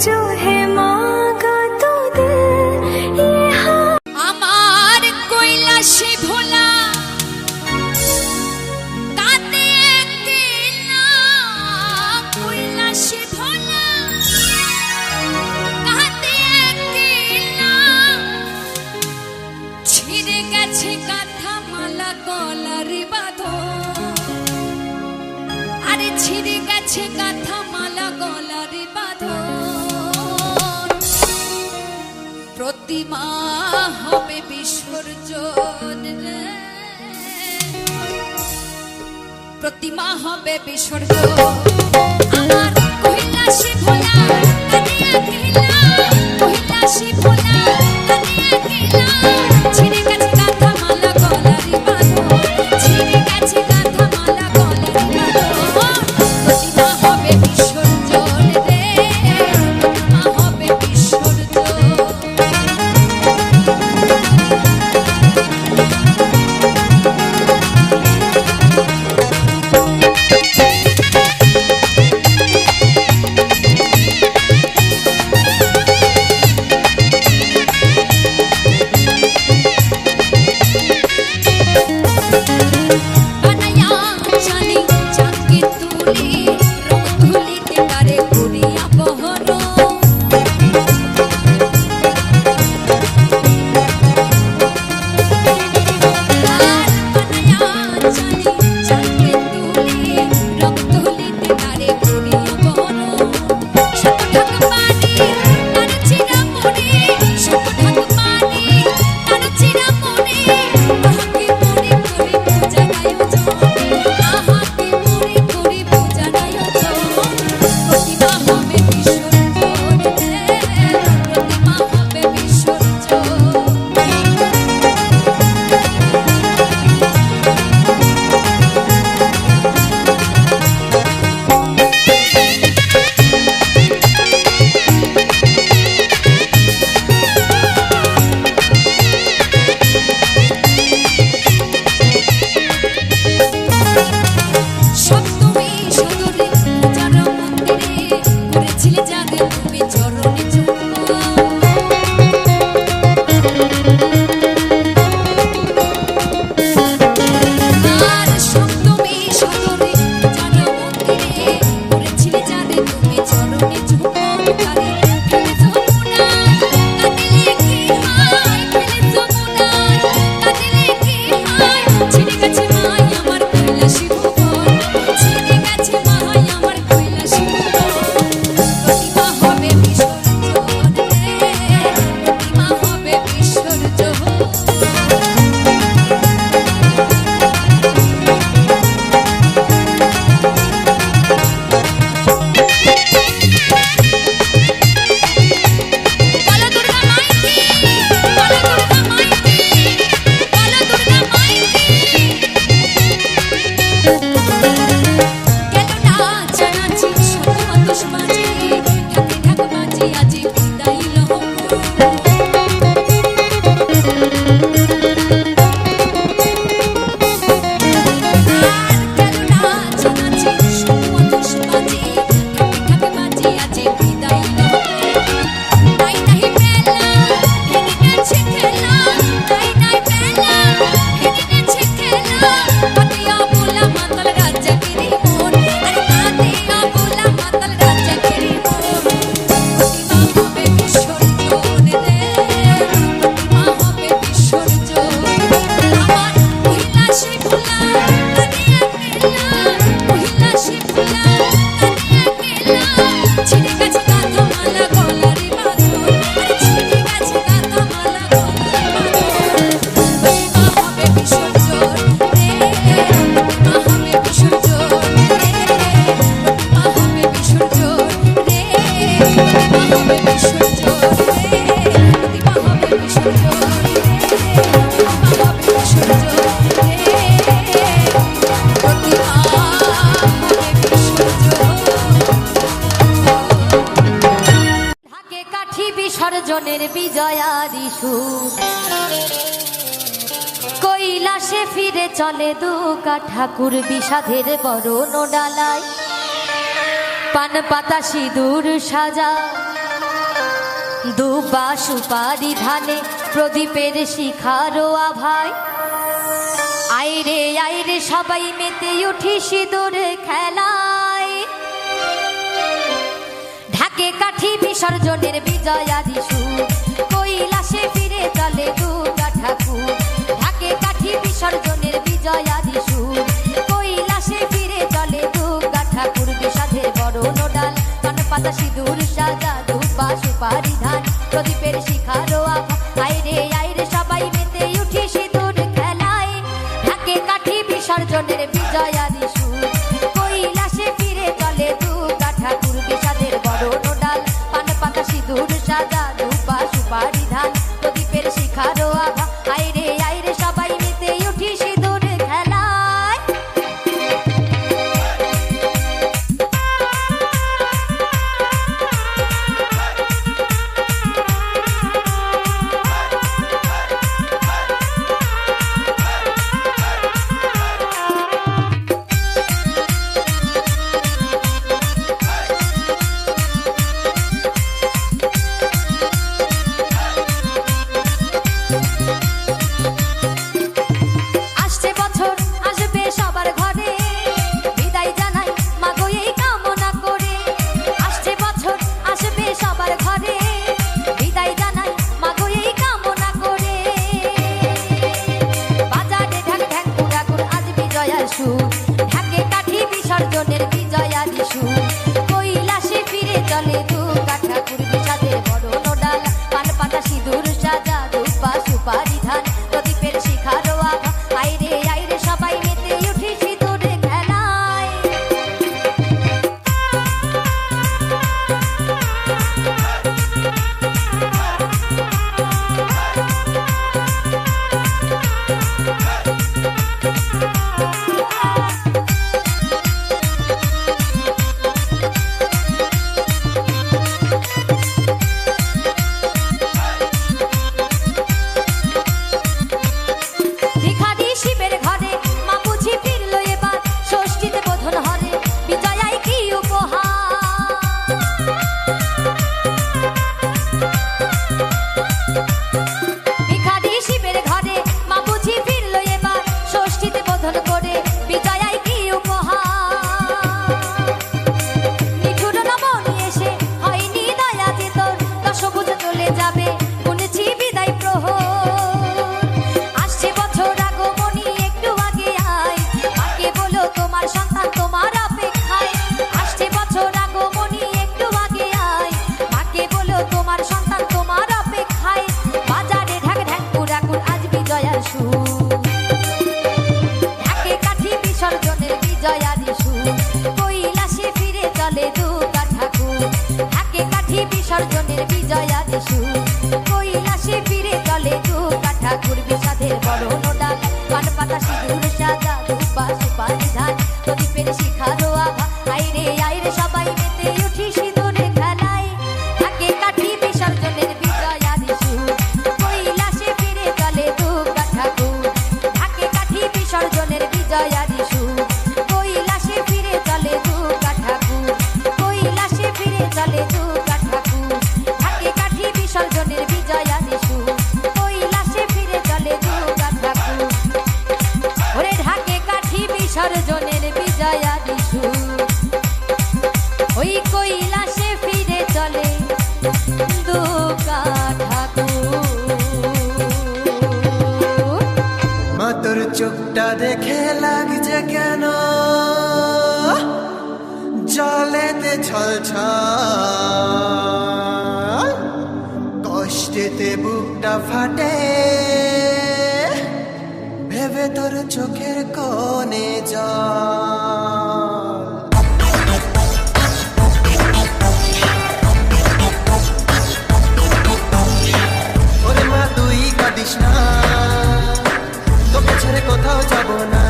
जो है মা হবে বিসর্গ। বিসর্জনের বিজয়ারি সুর কৈলাসে ফিরে চলে দুকা ঠাকুর বিষাধের বরণ ডালায়। পান পাতা সিঁদুর সাজা। দুপা সুপারি ধানে প্রদীপের শিখারো আভায়। আইরে আইরে, সবাই মেতে উঠি সিঁদুরে খেলায়। ঢাকে কাঠি বিসর্জনের বিজয় আদি কৈলাসে ফিরে চলে দুর্গা ঠাকুর। ঢাকে কাঠি বিসর্জনের বিজয় আদি কৈলাসে ফিরে চলে দুর্গা ঠাকুর। বিষাধের বড় পাতা সিঁদুর সাজা ধূপা সুপারি ধান। প্রদীপের শিখারো আভা, আইরে আইরে, সবাই মেতে উঠি সিঁদুর খেলায়। ঢাকে কাঠি বিসর্জনের বিজয়াদি সুর। কাঠি ছলছল কষ্টেতে বুকটা ফাটে। ভেবে তোর চোখের কোণে জল। ওরে মা, তুই কাঁদিস না। তোকে ছেড়ে কোথাও যাব না।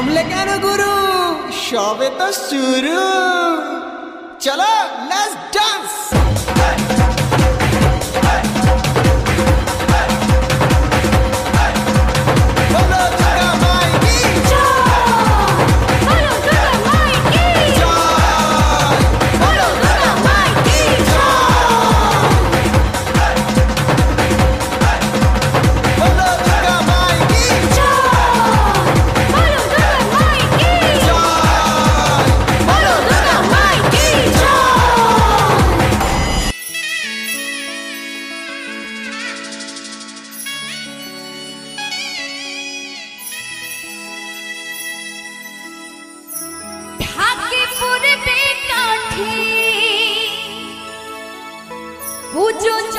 থামলে কেন গুরু সবে তো শুরু চলো লাস্ট ডান্স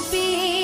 be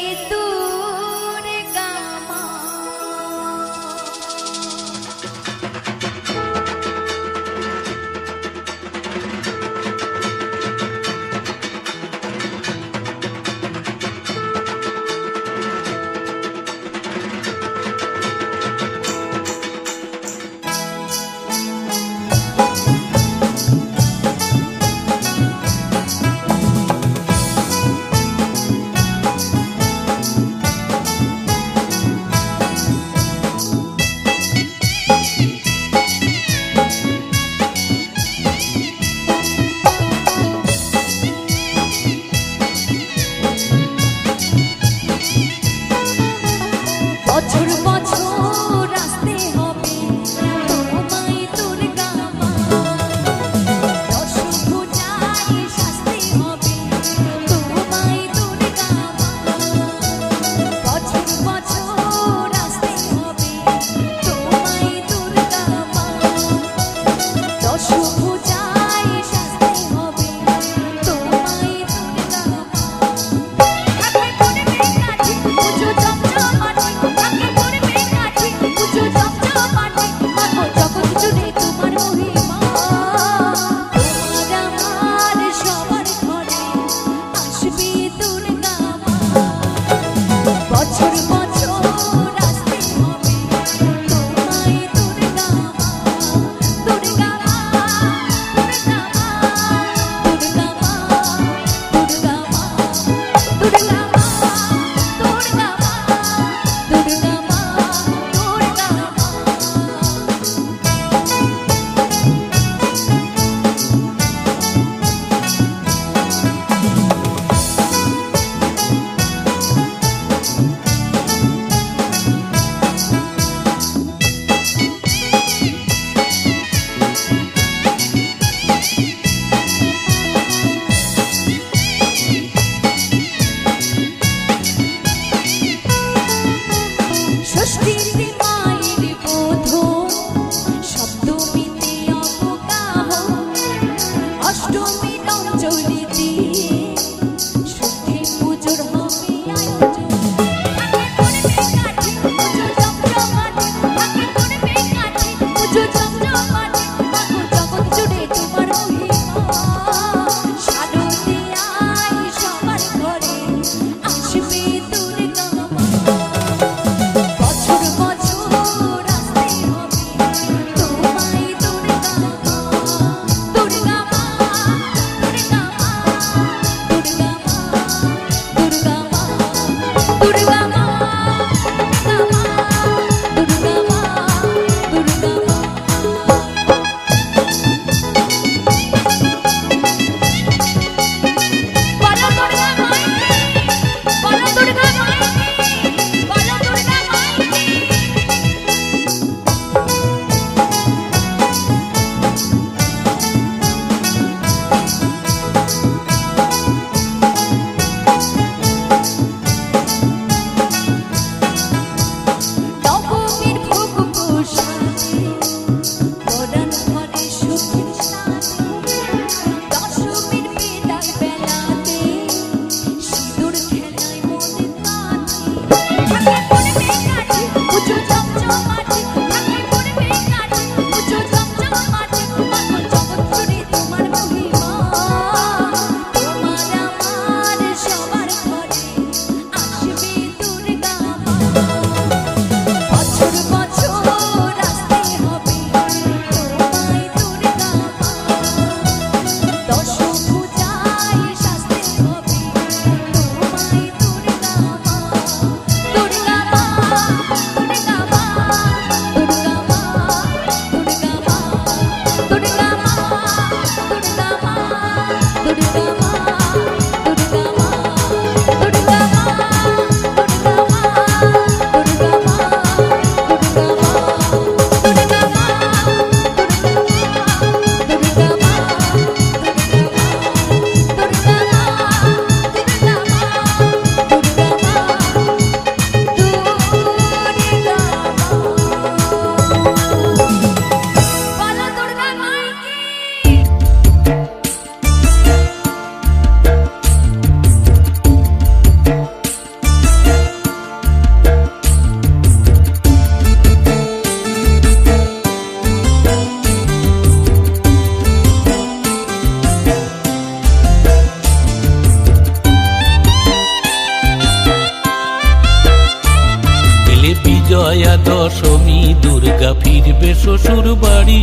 ফিরবে শ্বশুর বাড়ি।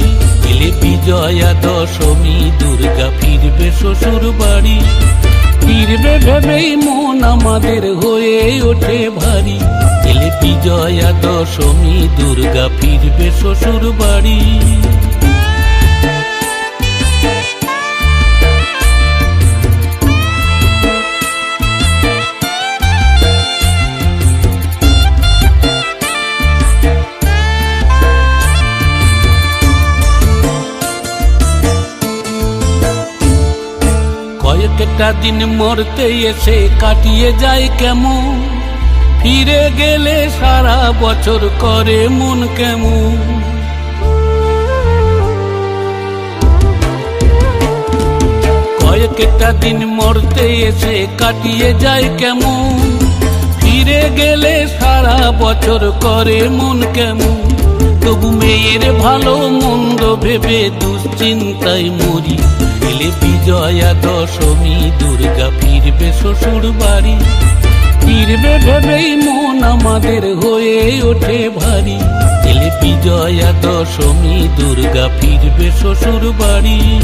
এলে বিজয়া দশমী, দুর্গা ফিরবে শ্বশুর বাড়ি। ফিরবে ভেবেই মন আমাদের হয়ে ওঠে ভারী। এলে বিজয়া দশমী, দুর্গা ফিরবে শ্বশুর বাড়ি। কয়েকটা দিন মরতে এসে কাটিয়ে যায় কেমন? ফিরে গেলে সারা বছর করে মন কেমন? কয়েকটা দিন মরতে এসে কাটিয়ে যায় কেমন? ফিরে গেলে সারা বছর করে মন কেমন? তবু মেয়ের ভালো মন্দ ভেবে দুশ্চিন্তায় মরি। এলে বিজয়া দশমী, দুর্গা ফিরবে শ্বশুর বাড়ি। ফিরবে ভেবেই মন আমাদের হয়ে ওঠে ভারী। এলে বিজয়া দশমী, দুর্গা ফিরবে শ্বশুর বাড়ি।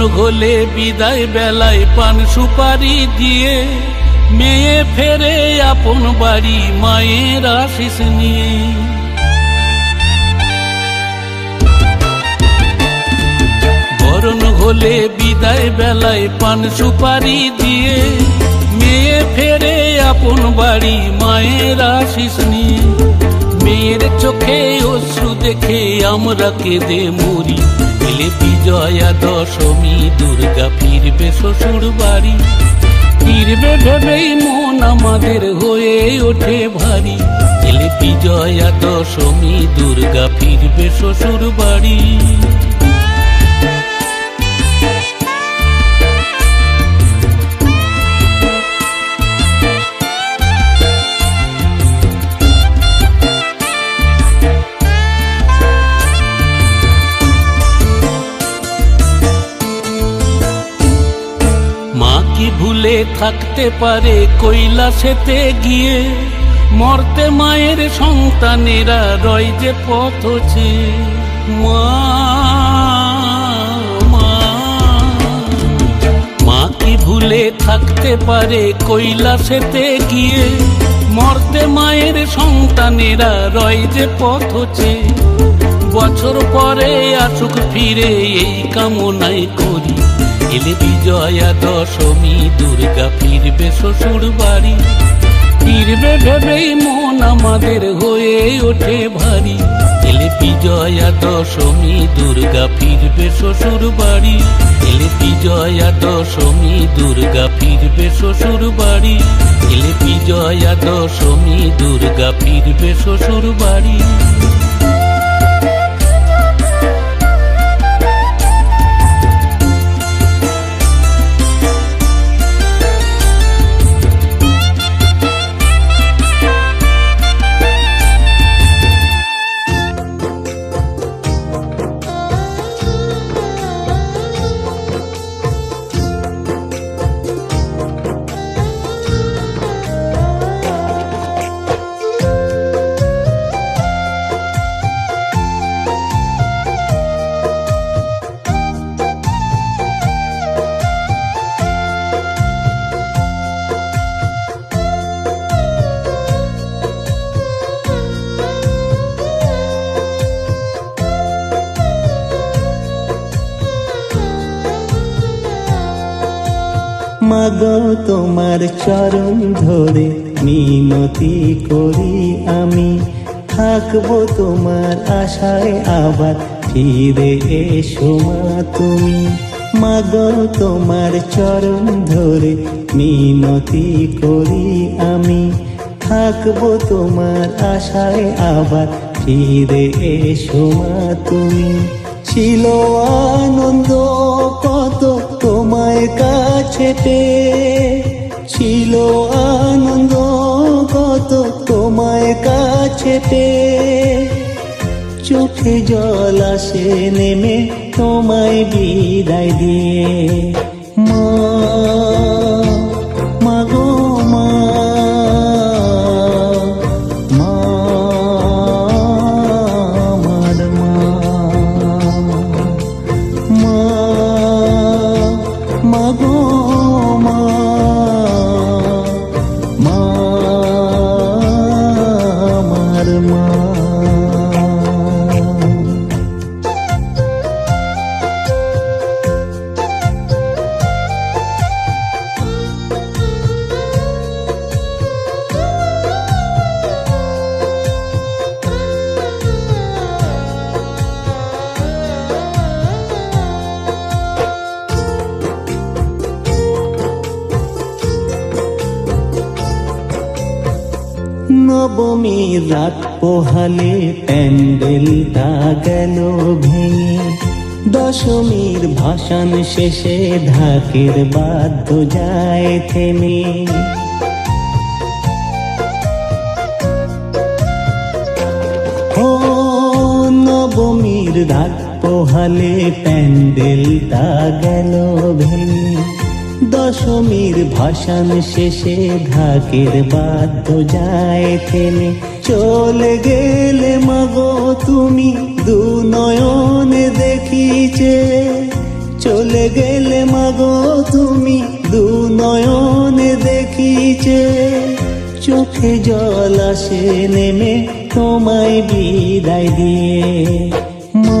হলে বিদায় বেলায় পান সুপারি দিয়ে। মেয়ে ফেরে আপন বাড়ি মায়ের আশিস নিয়ে। বরণ হলে বিদায় বেলায় পান সুপারি দিয়ে। মেয়ে ফেরে আপন বাড়ি মায়ের আশিস নিয়ে। মেয়ের চোখে অশ্রু দেখে আমরা কেঁদে মরি। এলে বিজয়া দশমী, দুর্গা ফিরবে শ্বশুর বাড়ি। ফিরবে ভেবেই মন আমাদের হয়ে ওঠে ভারী। এলে বিজয়া দশমী, দুর্গা ফিরবে শ্বশুর বাড়ি। থাকতে পারে কৈলাসেতে গিয়ে মরতে মায়ের সন্তানেরা রয় যে পথ। মা মা কি ভুলে থাকতে পারে কৈলাসেতে গিয়ে মরতে মায়ের সন্তানেরা রয় যে পথ চেয়ে। বছর পরে আসুক ফিরে এই কামনাই করি এলে বিজয়া দশমী, দুর্গা ফিরবে শ্বশুর বাড়ি। ফিরবে ভেবেই মন আমাদের হয়ে ওঠে ভারী। এলে বিজয়া দশমী, দুর্গা ফিরবে শ্বশুর বাড়ি। এলে বিজয়া দশমী, দুর্গা ফিরবে শ্বশুর বাড়ি। এলে বিজয়া দশমী, দুর্গা ফিরবে শ্বশুর বাড়ি। মাগো, তোমার চরণ ধরে মিনতি করি আমি। থাকব তোমার আশায় আবার, ফিরে এসো মা তুমি। মাগো, তোমার চরণ ধরে মিনতি করি আমি। থাকব তোমার আশায় আবার, ফিরে এসো মা তুমি। ছিল আনন্দ কত তোমায় কাছে ছিল আনন্দ, কত তোমায় কাছেতে চোখে জল আসে, নেমে তোমায় বিদায় দিয়ে। মা পোহালে প্যান্ডেলটা গেল ভেঙে? দশমীর ভাষণ শেষে ঢাকের বাদ্য যায় থেমে। ও নবমীর রাত পোহালে প্যান্ডেলটা গেল ভেঙে? দশমীর ভাষণ শেষে ঢাকের বাদ্য যায় থেমে। চলে গেলে মাগো তুমি দু নয়নে দেখিছে। চলে গেলে মাগো তুমি দু নয়নে দেখিছে। চোখে জল আসে নেমে তোমায় বিদায় দিয়ে। মা